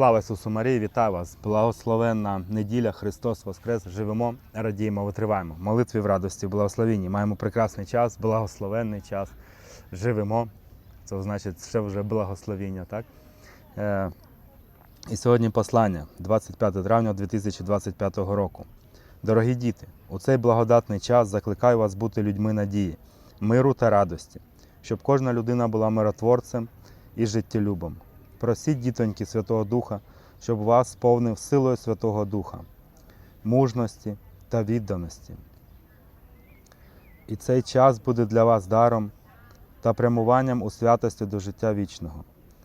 Слава Ісусу Марії, вітаю вас! Благословенна неділя, Христос Воскрес! Живемо, радіємо, витриваємо. Молитві в радості, в благословенні. Маємо прекрасний час, благословенний час. Живемо. Це значить, ще вже благословіння, так? Е, і сьогодні послання, 25 травня 2025 року. Дорогі діти, у цей благодатний час закликаю вас бути людьми надії, миру та радості, щоб кожна людина була миротворцем і життєлюбом. Просіть, дітоньки Святого Духа, щоб вас сповнив силою Святого Духа, мужності та відданості. І цей час буде для вас даром та прямуванням у святості до життя вічного.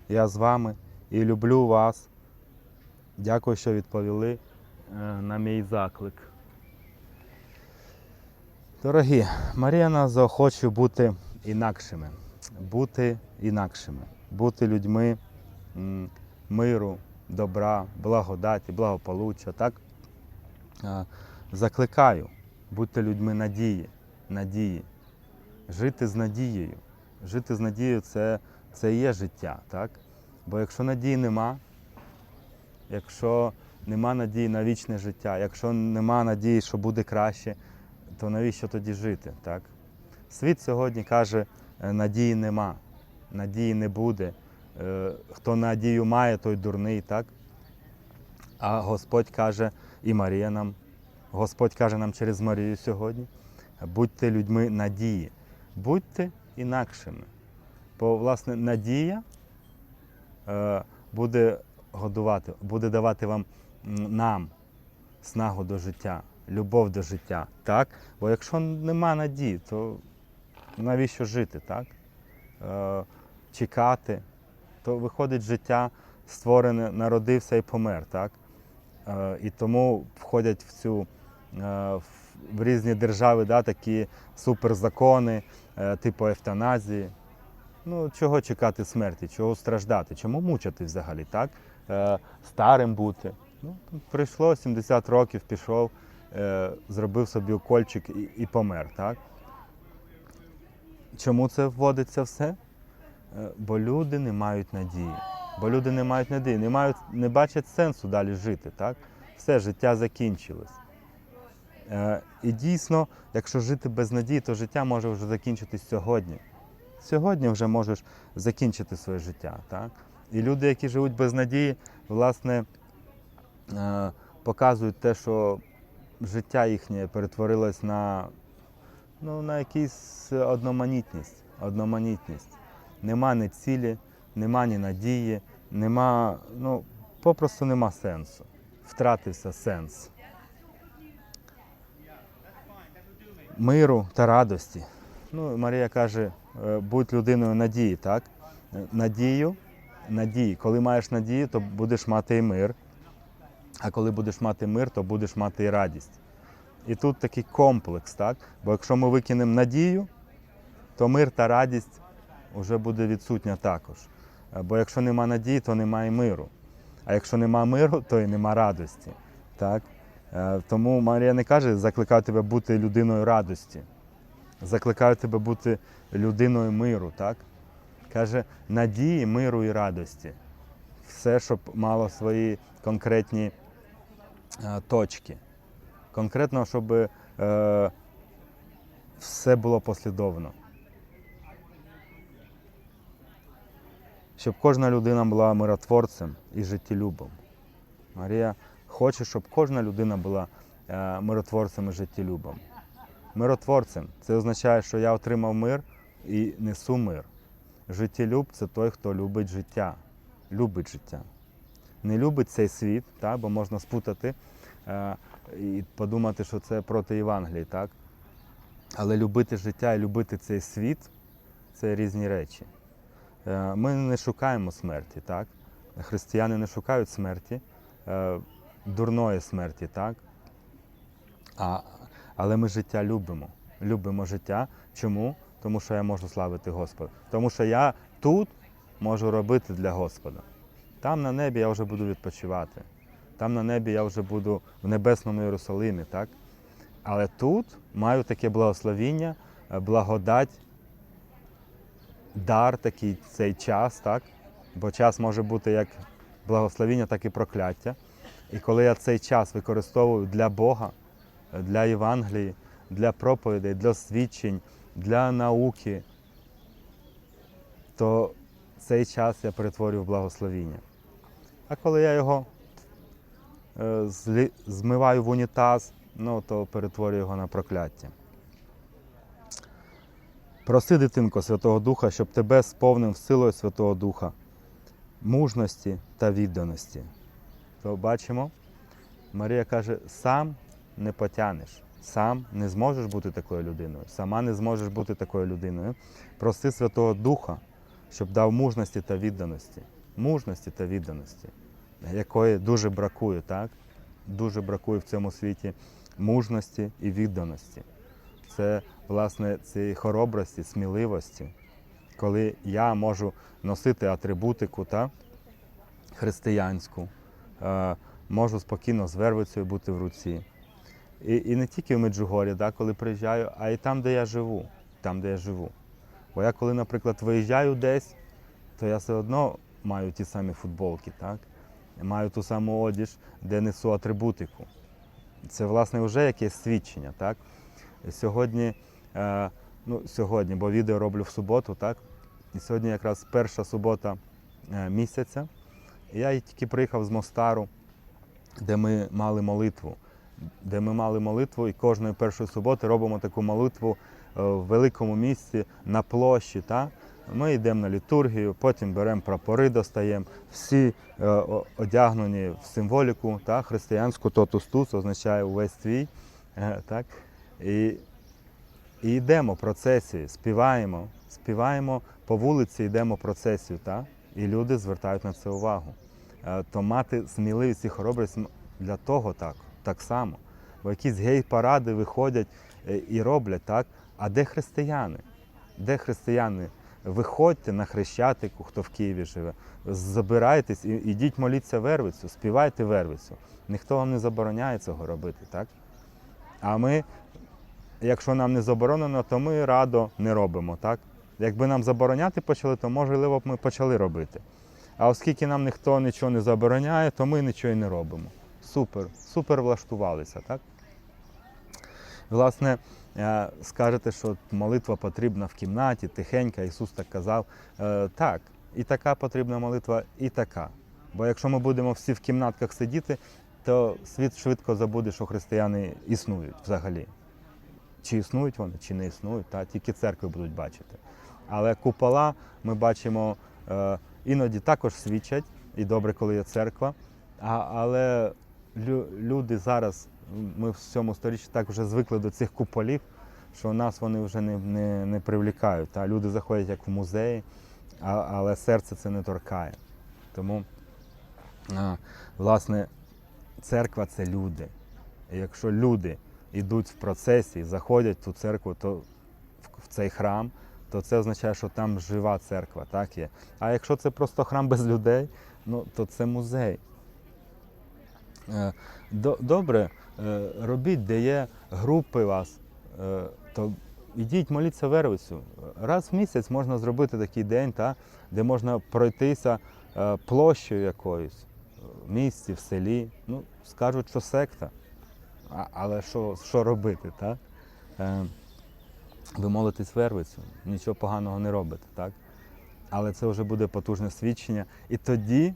Я з вами і люблю вас. Дякую, що відповіли е, на мій заклик. Дорогі, Марія нас заохочує бути інакшими, бути інакшими, бути людьми миру, добра, благодаті, благополуччя. Так? Закликаю, будьте людьми надії, надії, жити з надією. Жити з надією це, це є життя. Так? Бо якщо надії нема, якщо нема надії на вічне життя, якщо нема надії, що буде краще, то навіщо тоді жити? Так? Світ сьогодні каже, е, надії нема, надії не буде. Е, Хто надію має, той дурний, так? А Господь каже, і Марія нам, Господь каже нам через Марію сьогодні, будьте людьми надії, будьте інакшими. Бо, власне, надія е, буде годувати, буде давати вам нам снагу до життя, любов до життя. Так? Бо якщо нема надії, то навіщо жити, так? Е, чекати, то виходить життя створене, народився і помер. Так? Е, і тому входять в цю е, в- різні держави да, такі суперзакони, е, типу евтаназії. Ну, чого чекати смерті, чого страждати, чому мучити взагалі, так? Старим бути. Ну, прийшло 70 років, пішов, зробив собі укольчик і, і помер, так? Чому це вводиться все? Е, бо люди не мають надії. Бо люди не мають надії, не, мають, не бачать сенсу далі жити, так? Все, життя закінчилось. Е, і дійсно, якщо жити без надії, то життя може вже закінчитись сьогодні. Сьогодні вже можеш закінчити своє життя. Так? І люди, які живуть без надії, власне, е, показують те, що життя їхнє перетворилось на, ну, на якусь одноманітність. одноманітність. Нема ні цілі, нема ні надії, нема, ну, попросту нема сенсу. Втратився сенс. Миру та радості. Ну, Марія каже, е, будь людиною надії, так? Е, Надію, надії. Коли маєш надію, то будеш мати і мир. А коли будеш мати мир, то будеш мати і радість. І тут такий комплекс, так? Бо якщо ми викинемо надію, то мир та радість вже буде відсутня також. Е, Бо якщо нема надії, то немає миру. А якщо нема миру, то і нема радості. Так? Е, Тому Марія не каже, закликаю тебе бути людиною радості. Закликаю тебе бути людиною миру, так? Каже, надії, миру і радості. Все, щоб мало свої конкретні е, точки. Конкретно, щоб все було послідовно. Щоб кожна людина була миротворцем і життєлюбом. Марія хоче, щоб кожна людина була е, миротворцем і життєлюбом. Миротворцем це означає, що я отримав мир і несу мир. Життєлюб це той, хто любить життя, любить життя. Не любить цей світ, так, бо можна спутати е, і подумати, що це проти Євангелії, так? Але любити життя і любити цей світ це різні речі. Е, Ми не шукаємо смерті, так? Християни не шукають смерті, е, дурної смерті, так? А, але ми життя любимо. Любимо життя. Чому? Тому що я можу славити Господа. Тому що я тут можу робити для Господа. Там на небі я вже буду відпочивати. Там на небі я вже буду в небесному Єрусалимі, так? Але тут маю таке благословіння, е, благодать, дар такий цей час, так? Бо час може бути як благословіння, так і прокляття. І коли я цей час використовую для Бога, для Євангелії, для проповідей, для свідчень, для науки, то цей час я перетворюю в благословіння. А коли я його е, змиваю в унітаз, ну, то перетворюю його на прокляття. Проси, дитинко, Святого Духа, щоб тебе сповнив силою Святого Духа, мужності та відданості. То бачимо, Марія каже, сам не потянеш, сам не зможеш бути такою людиною, сама не зможеш бути такою людиною. Проси Святого Духа, щоб дав мужності та відданості. Мужності та відданості, якої дуже бракує, так? Дуже бракує в цьому світі мужності і відданості. Це, власне, цієї хоробрості, сміливості, коли я можу носити атрибутику та, християнську, е, можу спокійно з вервицею бути в руці. І, і не тільки в Меджугорі, да, коли приїжджаю, а й там, де я живу. Там, де я живу. Бо я коли, наприклад, виїжджаю десь, то я все одно маю ті самі футболки, так? маю ту саму одіж, де несу атрибутику. Це, власне, вже якесь свідчення. Так? Сьогодні, е, ну, сьогодні, бо відео роблю в суботу, так? І сьогодні якраз перша субота е, місяця. Я тільки приїхав з Мостару, де ми мали молитву. Де ми мали молитву, і кожної першої суботи робимо таку молитву е, в великому місці на площі. Та? Ми йдемо на літургію, потім беремо прапори, достаємо, всі е, одягнені в символіку та, християнську, тотус тус означає увесь твій. е, Так? І, і йдемо процесії, співаємо, співаємо по вулиці, йдемо процесію, та? і люди звертають на це увагу. Е, То мати сміливість і хоробрість для того так, так само. Бо якісь гей-паради виходять е, і роблять так. А де християни? Де християни? Виходьте на Хрещатику, хто в Києві живе, забирайтесь і ідіть моліться вервицю, співайте вервицю. Ніхто вам не забороняє цього робити, так? А ми, якщо нам не заборонено, то ми радо не робимо, так? Якби нам забороняти почали, то можливо б ми почали робити. А оскільки нам ніхто нічого не забороняє, то ми нічого і не робимо. Супер, супер влаштувалися, так? Власне, е, скажете, що молитва потрібна в кімнаті, тихенька, Ісус так казав. Е, Так, і така потрібна молитва, і така. Бо якщо ми будемо всі в кімнатках сидіти, то світ швидко забуде, що християни існують взагалі. Чи існують вони, чи не існують, та тільки церкви будуть бачити. Але купола ми бачимо е, іноді також свідчать, і добре, коли є церква. А, але лю- люди зараз, ми в цьому сторіччі так вже звикли до цих куполів, що нас вони вже не, не, не привлікають. Та? Люди заходять як в музеї, а, але серце це не торкає. Тому, а, власне, церква це люди. І якщо люди йдуть в процесі, заходять в ту церкву, то в, цей храм, то це означає, що там жива церква, так є. А якщо це просто храм без людей, ну то це музей. Е, Добре, е, робіть, де є групи вас, е, то ідіть моліться вервицю. Раз в місяць можна зробити такий день, та, де можна пройтися площею якоюсь в місті, в селі. Ну, скажуть, що секта. А, але що, що робити, так? Е, ви молитесь вервицю, нічого поганого не робите, так? Але це вже буде потужне свідчення. І тоді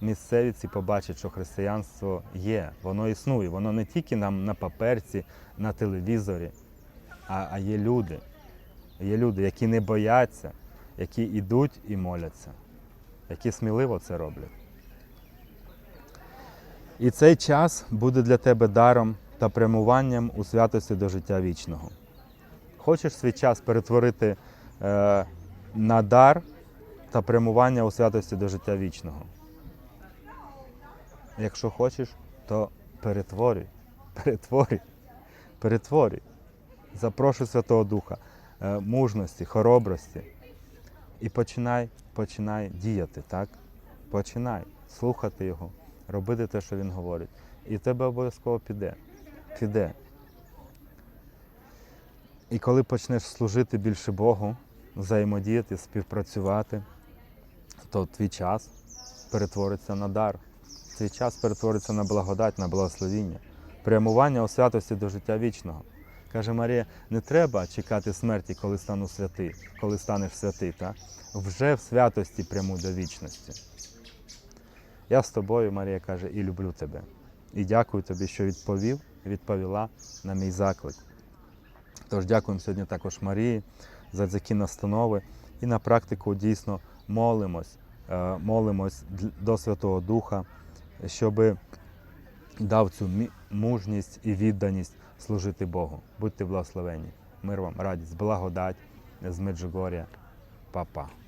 місцеві ці побачать, що християнство є, воно існує, воно не тільки нам на паперці, на телевізорі, а, а є люди. Є люди, які не бояться, які йдуть і моляться, які сміливо це роблять. І цей час буде для тебе даром та прямуванням у святості до життя вічного. Хочеш свій час перетворити е, на дар та прямування у святості до життя вічного? Якщо хочеш, то перетворюй, перетворюй, перетворюй. Запрошуй Святого Духа, е, мужності, хоробрості. І починай, починай діяти, так? Починай слухати Його, робити те, що Він говорить. І тебе обов'язково піде. Піде. І коли почнеш служити більше Богу, взаємодіяти, співпрацювати, то твій час перетвориться на дар. Цей час перетвориться на благодать, на благословіння, прямування у святості до життя вічного. Каже Марія, не треба чекати смерті, коли стану святий, коли станеш святий, та? вже в святості пряму до вічності. Я з тобою, Марія каже, і люблю тебе. І дякую тобі, що відповів, відповіла на мій заклик. Тож дякуємо сьогодні також Марії за такі настанови і на практику дійсно молимось, е, молимось до Святого Духа, щоб дав цю мужність і відданість служити Богу. Будьте благословені. Мир вам, радість, благодать з Меджугор'я. Па-па.